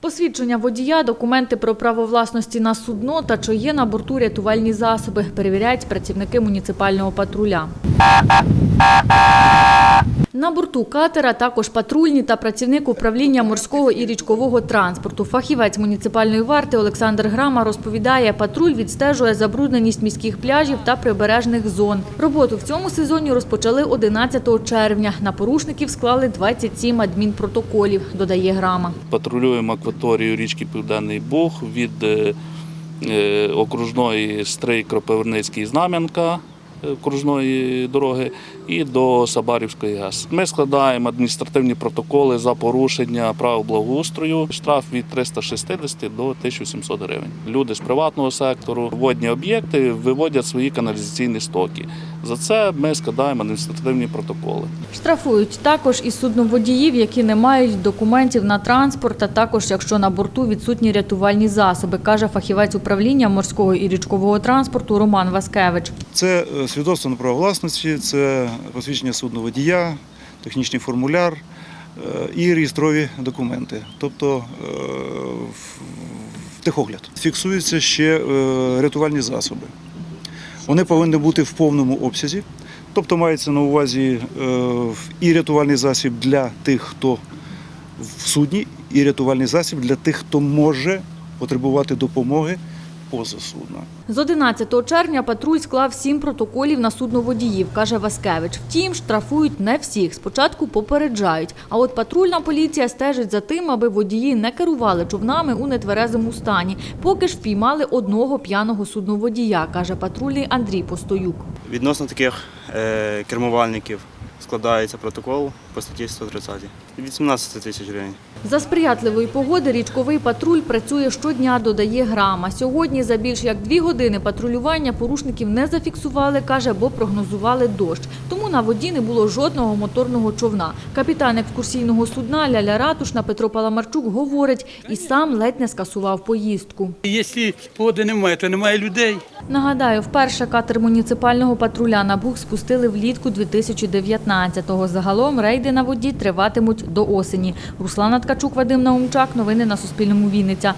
Посвідчення водія, документи про право власності на судно та чи є на борту рятувальні засоби перевіряють працівники муніципального патруля. На борту катера також патрульні та працівник управління морського і річкового транспорту. Фахівець муніципальної варти Олександр Грама розповідає, патруль відстежує забрудненість міських пляжів та прибережних зон. Роботу в цьому сезоні розпочали 11 червня. На порушників склали 27 адмінпротоколів, додає Грама. Патрулюємо акваторію річки Південний Буг від е, е, окружної стрий Кропивницький Знам'янка окружної дороги і до Сабарівської ГАЗ. Ми складаємо адміністративні протоколи за порушення правил благоустрою. Штраф від 360 до 1700 гривень. Люди з приватного сектору, водні об'єкти виводять свої каналізаційні стоки. За це ми складаємо адміністративні протоколи. Штрафують також і судноводіїв, які не мають документів на транспорт, а також якщо на борту відсутні рятувальні засоби, каже фахівець управління морського і річкового транспорту Роман Васкевич. Це е, свідоцтво на право власності, це посвідчення судноводія, технічний формуляр е, і реєстрові документи, тобто е, в- техогляд. Фіксуються ще рятувальні засоби. Вони повинні бути в повному обсязі, тобто мається на увазі е, і рятувальний засіб для тих, хто в судні, і рятувальний засіб для тих, хто може потребувати допомоги поза судна. З 11 червня патруль склав сім протоколів на судноводіїв, каже Васкевич. Втім, штрафують не всіх. Спочатку попереджають. А от патрульна поліція стежить за тим, аби водії не керували човнами у нетверезому стані. Поки ж впіймали одного п'яного судноводія, каже патрульний Андрій Постоюк. Відносно таких е, кермувальників складається протокол по статті 130 від 17 тисяч гривень. За сприятливої погоди річковий патруль працює щодня, додає грама. Сьогодні за більш як дві години патрулювання порушників не зафіксували, каже, бо прогнозували дощ. Тому на воді не було жодного моторного човна. Капітан екскурсійного судна Ляля Ратушна Петро Паламарчук говорить, і сам ледь не скасував поїздку. Якщо погоди немає, то немає людей. Нагадаю, вперше катер муніципального патруля на Буг спустили влітку 2019-го. Загалом рейди на воді триватимуть до осені. Руслана Ткачук, Вадим Наумчак. Новини на Суспільному. Вінниця.